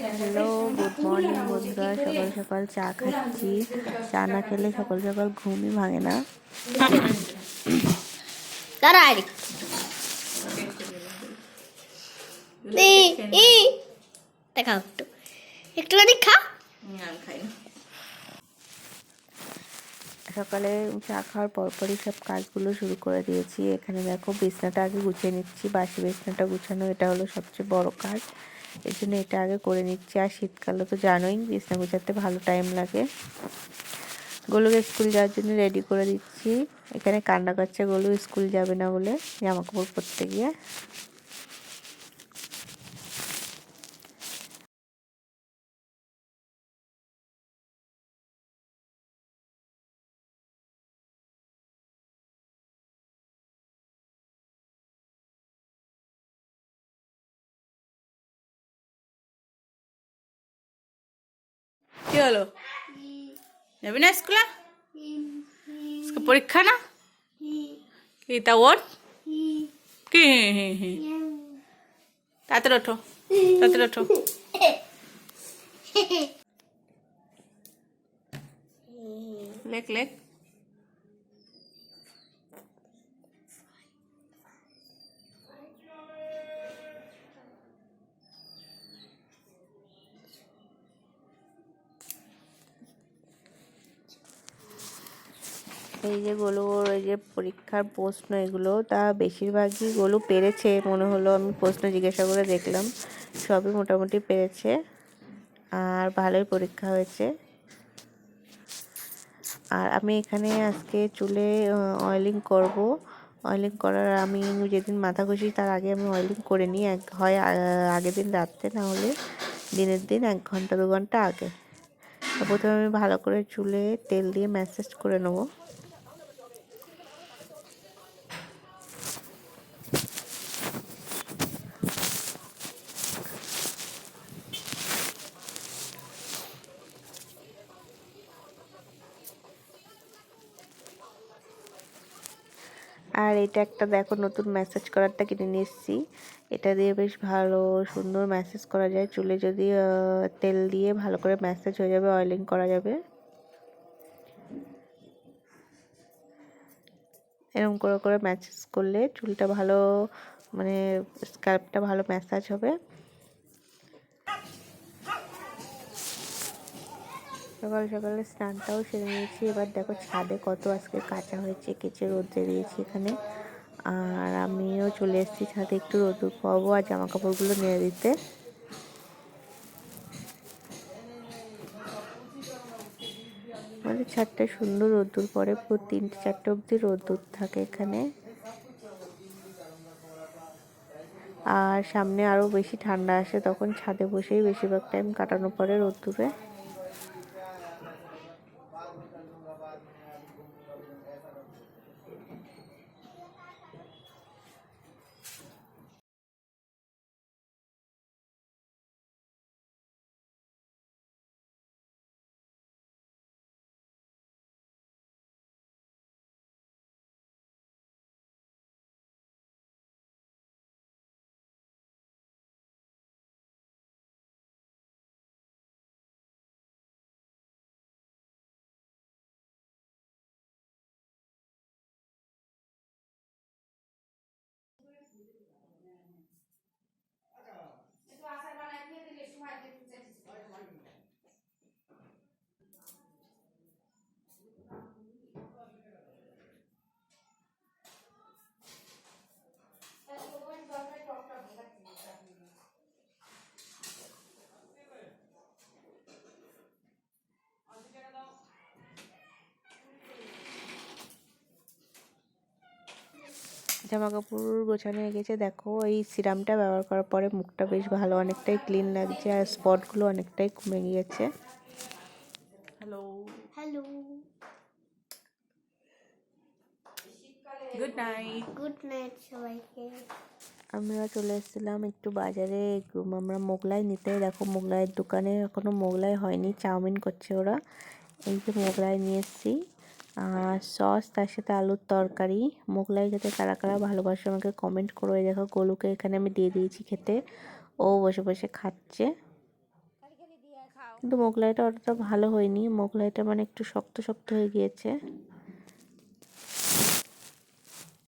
Hello good morning বন্ধুরা। সকাল সকাল চা খাচ্ছি। চা না খেলে সকাল সকাল ঘুমই ভাঙে না। দেখাও একটু। একটুখানি খা। সকালে চা খাওয়ার পরপরই সব কাজগুলো শুরু করে দিয়েছি। এখানে দেখো বিছনাটা আগে গুছিয়ে নিচ্ছি। বাসি বিছনাটা গুছানো এটা হলো সবচেয়ে বড় কাজ। এই জন্য এটা আগে করে নিচ্ছি। আর শীতকালে তো জানোই, বিছনা গুছাতে ভালো টাইম লাগে। গোলুকে স্কুল যাওয়ার জন্য রেডি করে দিচ্ছি। এখানে কান্না করছে গোলু স্কুল যাবে না বলে জামা কাপড় পরতে গিয়ে। হলো? যাবি না স্কুলে? পরীক্ষা না? কি তা ওর কি? তাড়াতাড়ি ওঠো তাড়াতাড়ি ওঠো। লেখ লেখ। এই যে গোলুর এই যে পরীক্ষার প্রশ্ন এগুলো, তা বেশিরভাগই গোলু পেরেছে মনে হলো, আমি প্রশ্ন জিজ্ঞাসা করে দেখলাম, সবই মোটামুটি পেরেছে আর ভালোই পরীক্ষা হয়েছে। আর আমি এখানে আজকে চুলে অয়েলিং করব। অয়েলিং করার আমি যেদিন মাথা ঘষি, তার আগে আমি অয়েলিং করে নিই, এক, হয় আগের দিন রাত্রে, না হলে দিনের দিন এক ঘণ্টা, দু ঘণ্টা আগে। প্রথমে আমি ভালো করে চুলে তেল দিয়ে ম্যাসেজ করে নেব। আর এটা একটা দেখো নতুন ম্যাসাজ করারটা কিনে নিয়ে এসেছি। এটা দিয়ে বেশ ভালো সুন্দর ম্যাসাজ করা যায়। চুলে যদি তেল দিয়ে ভালো করে ম্যাসেজ হয়ে যাবে অয়েলিং করা যাবে। এরকম করে করে ম্যাসেজ করলে চুলটা ভালো মানে স্কাল্পটা ভালো ম্যাসাজ হবে। সকাল সকালে স্নানটাও সেরে নিয়েছি। এবার দেখো ছাদে কত আজকে কাঁচা হয়েছে কেচে রোদ্রে দিয়েছি এখানে। আর আমিও চলে এসেছি ছাদে একটু রোদ্দুর পাবো আর জামা কাপড়গুলো নিয়ে দিতে। আমাদের ছাদটা সুন্দর রোদ্দুর পরে পুরো তিনটে চারটে অবধি রোদ্দুর থাকে এখানে। আর সামনে আরও বেশি ঠান্ডা আসে, তখন ছাদে বসেই বেশিরভাগ টাইম কাটানো পড়ে রোদ্দুরে। জামা কাপড় গোছানো হয়ে গেছে। দেখো এই সিরামটা ব্যবহার করার পরে মুখটা বেশ ভালো অনেকটাই ক্লিন লাগছে আর স্পটগুলো অনেকটাই কমে গিয়েছে। Hello hello good night good night সবাইকে। আমরা চলে এসেছিলাম একটু বাজারে আমরা মোগলাই নিতে। দেখো মোগলাইয়ের দোকানে এখনও মোগলাই হয়নি চাউমিন করছে ওরা। এই যে মোগলাই নিয়ে এসেছি। সস তার সাথে আলুর তরকারি। মোগলাই খেতে কারা কারা ভালোবাসে আমাকে কমেন্ট করো। দেখো গোলুকে এখানে আমি দিয়ে দিয়েছি খেতে। ও বসে বসে খাচ্ছে। কিন্তু মোগলাইটা অতটা ভালো হয়নি। মোগলাইটা মানে একটু শক্ত শক্ত হয়ে গিয়েছে।